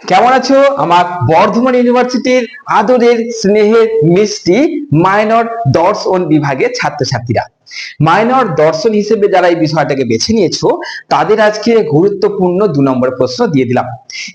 কেমন আছো? আমার বর্ধমান ইউনিভার্সিটির আদরের স্নেহের মিষ্টি মাইনর দর্শন বিভাগের ছাত্রছাত্রীরা। মাইনর দর্শন হিসেবে যারা এই বিষয়টাকে বেছে নিয়েছো, তাদের আজকে গুরুত্বপূর্ণ দু নম্বরের প্রশ্ন দিয়ে দিলাম।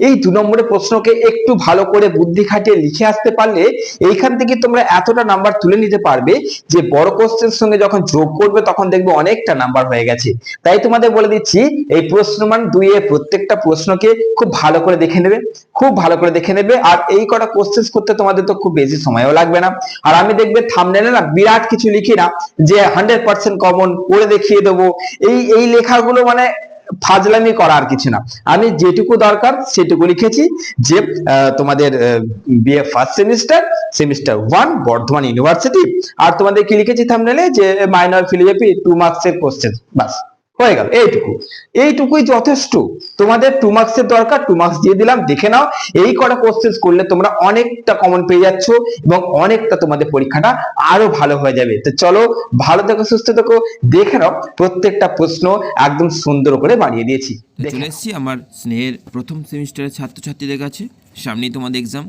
এই দু নম্বরের প্রশ্নকে একটু ভালো করে বুদ্ধি খাটিয়ে লিখে আসতে পারলে এইখান থেকে তোমরা এতটা নাম্বার তুলে নিতে পারবে যে বড় কোশ্চেন সঙ্গে যখন যোগ করবে তখন দেখবে অনেকটা নাম্বার হয়ে গেছে। তাই তোমাদের বলে দিচ্ছি, এই প্রশ্নমান দুই এর প্রত্যেকটা প্রশ্নকে খুব ভালো করে দেখে নেবে, খুব ভালো করে দেখে নেবে, আর এই কটা কোশ্চেন করতে তোমাদের তো খুব বেশি সময়ও লাগবে না। আর আমি দেখবে থামনেলে না বিরাট কিছু লিখি না যে হান্ড্রেড পার্সেন্ট কমন করে দেখিয়ে দেবো। এই এই লেখাগুলো মানে ফাজলামি করা আর কিছু না। আমি যেটুকু দরকার সেটুকু লিখেছি যে তোমাদের BA first semester semester one Bardhaman university আর তোমাদের কি লিখেছি থামনেলে যে মাইনর ফিলোজফি টু মার্কসের কোশ্চেন বাস। হয়ে গেল এইটুকু। এইটুকুই যথেষ্ট। তোমাদের টু মার্কসের দরকার টু মার্কস দিয়ে দিলাম দেখে নাও। এই কটা কোশ্চেন করলে তোমরা অনেকটা কমন পেয়ে যাচ্ছ এবং অনেকটা তোমাদের পরীক্ষাটা আরও ভালো হয়ে যাবে। তো চলো ভালো থেকো সুস্থ থেকো। দেখে নাও প্রত্যেকটা প্রশ্ন একদম সুন্দর করে বানিয়ে দিয়েছি। চলে। এসেছি আমার স্নেহের প্রথম সেমিস্টারের ছাত্রছাত্রীদের কাছে। সামনেই তোমাদের এক্সাম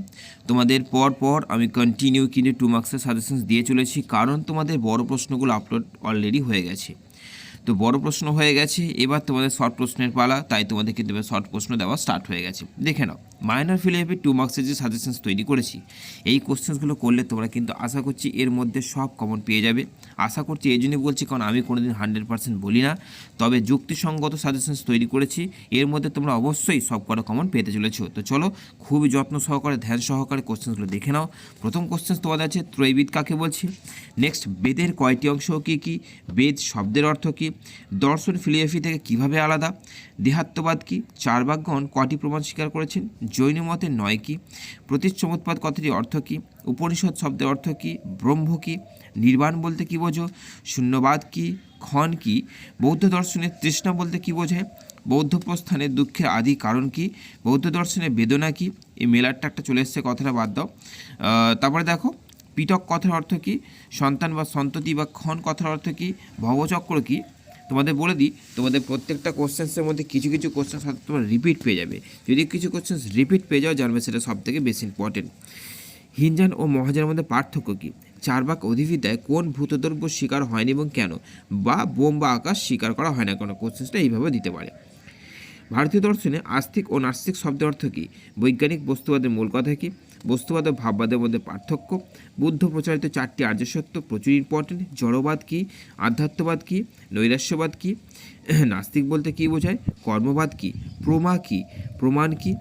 তোমাদের পর পর আমি কন্টিনিউ কিন্তু টু মার্কসের সাজেশনস দিয়ে চলেছি কারণ তোমাদের বড় প্রশ্নগুলো আপলোড অলরেডি হয়ে গেছে। তো বড় প্রশ্ন হয়ে গেছে। এবার তোমাদের শর্ট প্রশ্নের পালা, তাই তোমাদের কিন্তু শর্ট প্রশ্ন দেওয়া স্টার্ট হয়ে গেছে। দেখে নাও। মাইনর ফিলিপি টু মার্কসের যে সাজেশনস তৈরি করেছি, এই কোশ্চেন্সগুলো করলে তোমরা কিন্তু আশা করছি এর মধ্যে সব কমন পেয়ে যাবে। আশা করছি এই জন্যই বলছি, কারণ আমি কোনোদিন হান্ড্রেড পার্সেন্ট বলি না। তবে যুক্তিসঙ্গত সাজেশনস তৈরি করেছি, এর মধ্যে তোমরা অবশ্যই সব কটা কমন পেতে চলেছো। তো চলো খুবই যত্ন সহকারে, ধ্যান সহকারে কোশ্চেন্সগুলো দেখে নাও। প্রথম কোশ্চেন্স তোমাদের আছে, ত্রৈবিদ কাকে বলছি? নেক্সট বেদের কয়টি অংশ কী কী? বেদ শব্দের অর্থ কী? দর্শন ফিলিয়াফি থেকে কীভাবে আলাদা? দেহাত্মবাদ কি? চারবাকগণ কটি প্রমাণ স্বীকার করেছেন? জৈন মতে নয় কি? প্রতিচ্ছমোৎপাদ কথাটির অর্থ কী? উপনিষদ শব্দের অর্থ কী? ব্রহ্ম কী? নির্বাণ বলতে কী বোঝো? শূন্যবাদ কি? ক্ষণ কি? বৌদ্ধ দর্শনের তৃষ্ণা বলতে কী বোঝায়? বৌদ্ধ প্রস্থানের দুঃখের আদি কারণ কি? বৌদ্ধ দর্শনের বেদনা কি? এই মেলারটা একটা চলে এসছে, কথাটা বাদ দাও। তারপরে দেখো পিটক কথার অর্থ কী? সন্তান বা সন্ততি বা ক্ষণ কথার অর্থ কী? ভবচক্র কী? তোমাদের বলে দিই, তোমাদের প্রত্যেকটা কোশ্চেন্সের মধ্যে কিছু কিছু কোশ্চেন হয়তো তোমরা রিপিট পেয়ে যাবে। যদি কিছু কোশ্চেন্স রিপিট পেয়ে যাও জানবে সেটা সব থেকে বেশি ইম্পর্টেন্ট হিনজান ও মহাজানের মধ্যে পার্থক্য কী? চারবাক অধিবিদ্যায় কোন ভূতদ্রব্য শিকার হয়নি এবং কেন? বা বোম বা আকাশ স্বীকার করা হয় না কোনো? কোশ্চেন্সটা এইভাবে দিতে পারে। ভারতীয় দর্শনে আস্তিক ও নাস্তিক শব্দের অর্থ কী? বৈজ্ঞানিক বস্তুবাদের মূল কথা কী? বস্তুবাদ ও ভাববাদের মধ্যে পার্থক্য। বুদ্ধ প্রচারিত চারটি আর্য সত্য প্রচুর ইম্পর্টেন্ট জড়বাদ কী? আধ্যাত্মবাদ কী? নৈরাস্যবাদ কী? নাস্তিক বলতে কী বোঝায়? কর্মবাদ কী? প্রমা কী? প্রমাণ কী?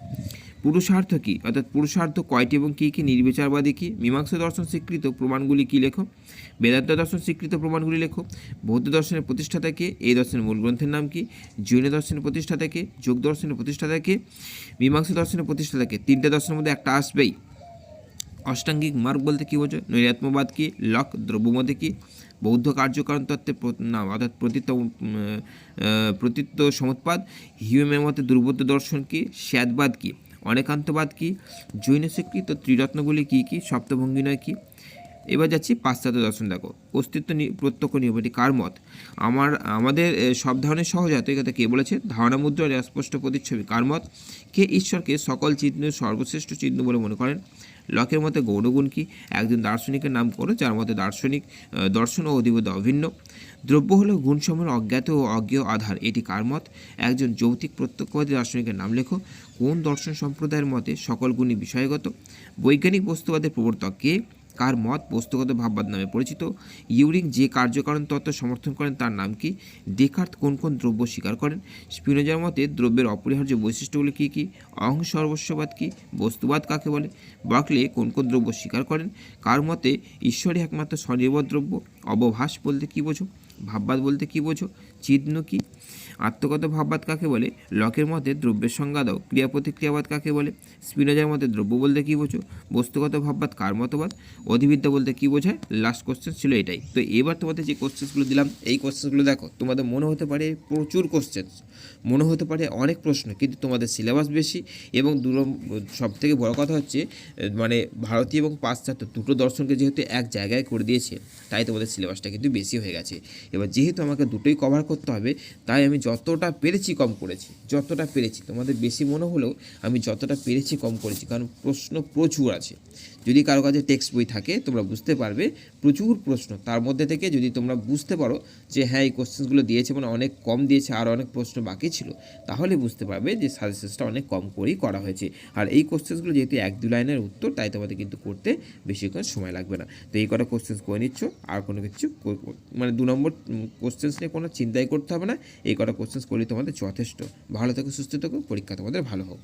পুরুষার্থ কী? অর্থাৎ পুরুষার্থ কয়টি এবং কী কী? নির্বিচারবাদী কী? মীমাংসা দর্শন স্বীকৃত প্রমাণগুলি কী লেখো? বেদান্ত দর্শন স্বীকৃত প্রমাণগুলি লেখো? বৌদ্ধ দর্শনের প্রতিষ্ঠাতা কে? এই দর্শনের মূল গ্রন্থের নাম কি? জৈন দর্শনের প্রতিষ্ঠাতা কে? যোগ দর্শনের প্রতিষ্ঠাতা কে? মীমাংসা দর্শনের প্রতিষ্ঠাতা কে? তিনটে দর্শনের মধ্যে একটা আসবেই। অষ্টাঙ্গিক মার্গ বলতে কী বোঝো? নৈরাত্মবাদ কী? লক দ্রব্যমতে কী? বৌদ্ধ কার্যকারণ তত্ত্বে না, অর্থাৎ প্রতীত প্রতীত্ব সমুৎপাদ। হিউমের মতে দুর্বোধ্য দর্শন কী? স্যাদবাদ কী? অনেকান্তবাদ কী? জৈন স্বীকৃত ত্রিরত্নগুলি কী কী? সপ্তভঙ্গি নয় কি? এবার যাচ্ছি পাশ্চাত্য দর্শন, দেখো। অস্তিত্ব প্রত্যক্ষ নিয়ম এটি কার মত? আমার, আমাদের সব ধরনের সহজাত কথা কে বলেছে? ধারণা মুদ্রার স্পষ্ট প্রতিচ্ছবি, কার মত? কে ঈশ্বরকে সকল চিহ্ন, সর্বশ্রেষ্ঠ চিহ্ন বলে মনে করেন? লকের মতে গৌরগুণ কি? একজন দার্শনিকের নাম করে, যার মতে দার্শনিক দর্শন ও অধিপতি অভিন্ন। দ্রব্য হলো গুণসমূহের অজ্ঞাত ও অজ্ঞেয় আধার, এটি কার মত? একজন যৌতিক প্রত্যক্ষবাদী দার্শনিকের নাম লেখো। কোন দর্শন সম্প্রদায়ের মতে সকল গুণই বিষয়গত? বৈজ্ঞানিক বস্তুবাদের প্রবর্তক কে? কার মত বস্তুগত ভাববাদ নামে পরিচিত? ইউরিং যে কার্যকারণ তত্ত্ব সমর্থন করেন তার নাম কি? ডেকার্ট কোন কোন দ্রব্য স্বীকার করেন? স্পিনোজার মতে দ্রব্যের অপরিহার্য বৈশিষ্ট্যগুলি কী কী? অহং সর্বস্ববাদ কী? বস্তুবাদ কাকে বলে? বাকলে কোন কোন দ্রব্য স্বীকার করেন? কার মতে ঈশ্বরই একমাত্র স্বনির্ভর দ্রব্য? অবভাস বলতে কী বোঝো? ভাববাদ বলতে কী বোঝো? চিহ্ন কি? আত্মগত ভাববাদ কাকে বলে? লকের মতে দ্রব্যের সংজ্ঞা দাও। ক্রিয়া প্রতিক্রিয়াবাদ কাকে বলে? স্পিনোজার মতে দ্রব্য বলতে কী বোঝো? বস্তুগত ভাববাদ কার মতবাদ? অধিবিদ্যা বলতে কী বোঝায়? লাস্ট কোশ্চেন ছিল এটাই। তো এবার তোমাদের যে কোশ্চেন্সগুলো দিলাম, এই কোশ্চেন্সগুলো দেখো, তোমাদের মনে হতে পারে প্রচুর কোশ্চেন্স মনে হতে পারে অনেক প্রশ্ন, কিন্তু তোমাদের সিলেবাস বেশি এবং দু সব থেকে বড় কথা হচ্ছে মানে ভারতীয় এবং পাশ্চাত্য দুটো দর্শনকে যেহেতু এক জায়গায় করে দিয়েছে, তাই তোমাদের সিলেবাসটা কিন্তু বেশি হয়ে গেছে। এবার যেহেতু আমাকে দুটোই কভার করতে হবে, তাই আমি যতটা পেরেছি কম করেছি, যতটা পেরেছি। তোমাদের বেশি মনে হলেও আমি যতটা পেরেছি কম করেছি, কারণ প্রশ্ন প্রচুর আছে। যদি কারও কাছে টেক্সট বই থাকে, তোমরা বুঝতে পারবে, প্রচুর প্রশ্ন। তার মধ্যে থেকে যদি তোমরা বুঝতে পারো যে হ্যাঁ এই কোশ্চেন্সগুলো দিয়েছে মানে অনেক কম দিয়েছে আর অনেক প্রশ্ন বাকি ছিল, তাহলে বুঝতে পারবে যে সাজেশনসটা অনেক কম করেই করা হয়েছে। আর এই কোশ্চেন্সগুলো যেহেতু এক দু লাইনের উত্তর, তাই তোমাদের কিন্তু করতে বেশিক্ষণ সময় লাগবে না। তো এই কটা কোশ্চেন্স করে নিচ্ছ, আর কোনো কিছু মানে দু নম্বর কোশ্চেন্স নিয়ে কোনো চিন্তাই করতে হবে না। এই কটা কোশ্চেন্স করলে তোমাদের যথেষ্ট। ভালো থেকো, সুস্থ থেকো, পরীক্ষা তোমাদের ভালো হোক।